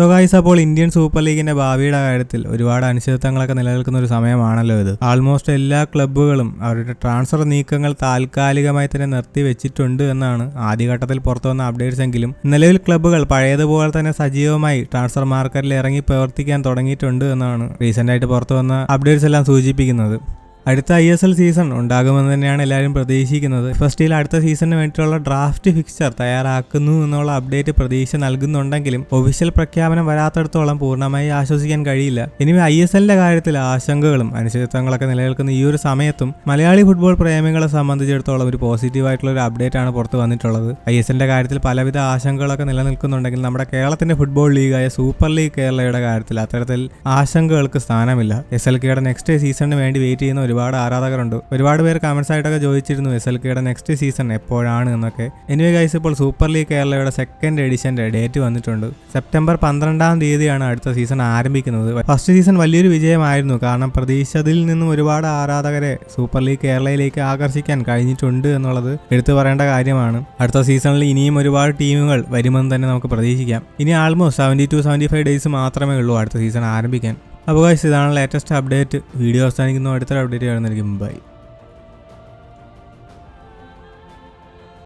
So guys അപ്പോൾ Indian super ലീഗിന്റെ ഭാവിയുടെ കാര്യത്തിൽ ഒരുപാട് അനിശ്ചിതത്വങ്ങളൊക്കെ നിലനിൽക്കുന്ന ഒരു സമയമാണല്ലോ ഇത്. ആൾമോസ്റ്റ് എല്ലാ ക്ലബ്ബുകളും അവരുടെ ട്രാൻസ്ഫർ നീക്കങ്ങൾ താൽക്കാലികമായി തന്നെ നിർത്തി വെച്ചിട്ടുണ്ട് എന്നാണ് ആദ്യഘട്ടത്തിൽ പുറത്തു വന്ന അപ്ഡേറ്റ്സ് എങ്കിലും. നിലവിൽ ക്ലബ്ബുകൾ പഴയതുപോലെ തന്നെ സജീവമായി ട്രാൻസ്ഫർ മാർക്കറ്റിൽ ഇറങ്ങി പ്രവർത്തിക്കാൻ തുടങ്ങിയിട്ടുണ്ട് എന്നാണ് റീസെന്റ് ആയിട്ട് പുറത്തു വന്ന അപ്ഡേറ്റ്സ് എല്ലാം സൂചിപ്പിക്കുന്നത്. അടുത്ത ഐ എസ് എൽ സീസൺ ഉണ്ടാകുമെന്ന് തന്നെയാണ് എല്ലാവരും പ്രതീക്ഷിക്കുന്നത്. ഫസ്റ്റിൽ അടുത്ത സീസണിന് വേണ്ടിയിട്ടുള്ള ഡ്രാഫ്റ്റ് ഫിക്സർ തയ്യാറാക്കുന്നു എന്നുള്ള അപ്ഡേറ്റ് പ്രതീക്ഷ നൽകുന്നുണ്ടെങ്കിലും ഒഫീഷ്യൽ പ്രഖ്യാപനം വരാത്തടത്തോളം പൂർണമായി ആശ്വസിക്കാൻ കഴിയില്ല. ഇനി ഐ എസ് എല്ലിന്റെ കാര്യത്തിൽ ആശങ്കകളും അനിശ്ചിതത്വങ്ങളൊക്കെ നിലനിൽക്കുന്ന ഈ ഒരു സമയത്തും മലയാളി ഫുട്ബോൾ പ്രേമികളെ സംബന്ധിച്ചിടത്തോളം ഒരു പോസിറ്റീവ് ആയിട്ടുള്ള ഒരു അപ്ഡേറ്റ് ആണ് പുറത്തു വന്നിട്ടുള്ളത്. ഐ എസ് എല്ലിന്റെ കാര്യത്തിൽ പലവിധ ആശങ്കകളൊക്കെ നിലനിൽക്കുന്നുണ്ടെങ്കിൽ നമ്മുടെ കേരളത്തിന്റെ ഫുട്ബോൾ ലീഗായ സൂപ്പർ ലീഗ് കേരളയുടെ കാര്യത്തിൽ അത്തരത്തിൽ ആശങ്കകൾക്ക് സ്ഥാനമില്ല. എസ് എൽ കെയുടെ നെക്സ്റ്റ് സീസണിന് വേണ്ടി വെയിറ്റ് ചെയ്യുന്ന ഒരുപാട് ആരാധകരുണ്ട്. ഒരുപാട് പേര് കമന്റ്സ് ആയിട്ടൊക്കെ ചോദിച്ചിരുന്നു എസ് എൽ കെയുടെ നെക്സ്റ്റ് സീസൺ എപ്പോഴാണ് എന്നൊക്കെ. എനിവേ ഗൈസ് ഇപ്പോൾ സൂപ്പർ ലീഗ് കേരളയുടെ സെക്കൻഡ് എഡിഷന്റെ ഡേറ്റ് വന്നിട്ടുണ്ട്. സെപ്റ്റംബർ പന്ത്രണ്ടാം തീയതിയാണ് അടുത്ത സീസൺ ആരംഭിക്കുന്നത്. ഫസ്റ്റ് സീസൺ വലിയൊരു വിജയമായിരുന്നു. കാരണം പ്രതീക്ഷതിൽ നിന്നും ഒരുപാട് ആരാധകരെ സൂപ്പർ ലീഗ് കേരളയിലേക്ക് ആകർഷിക്കാൻ കഴിഞ്ഞിട്ടുണ്ട് എന്നുള്ളത് എടുത്തു പറയേണ്ട കാര്യമാണ്. അടുത്ത സീസണിൽ ഇനിയും ഒരുപാട് ടീമുകൾ വരുമെന്ന് തന്നെ നമുക്ക് പ്രതീക്ഷിക്കാം. ഇനി almost seventy to seventy five days മാത്രമേ ഉള്ളൂ അടുത്ത സീസൺ ആരംഭിക്കാൻ. അപ്പോൾ ഇതാണ് ലേറ്റസ്റ്റ് അപ്ഡേറ്റ് വീഡിയോ അവസാനിക്കുന്നു. അടുത്തൊരു അപ്ഡേറ്റ് കാണുന്നതായിരിക്കും ബൈ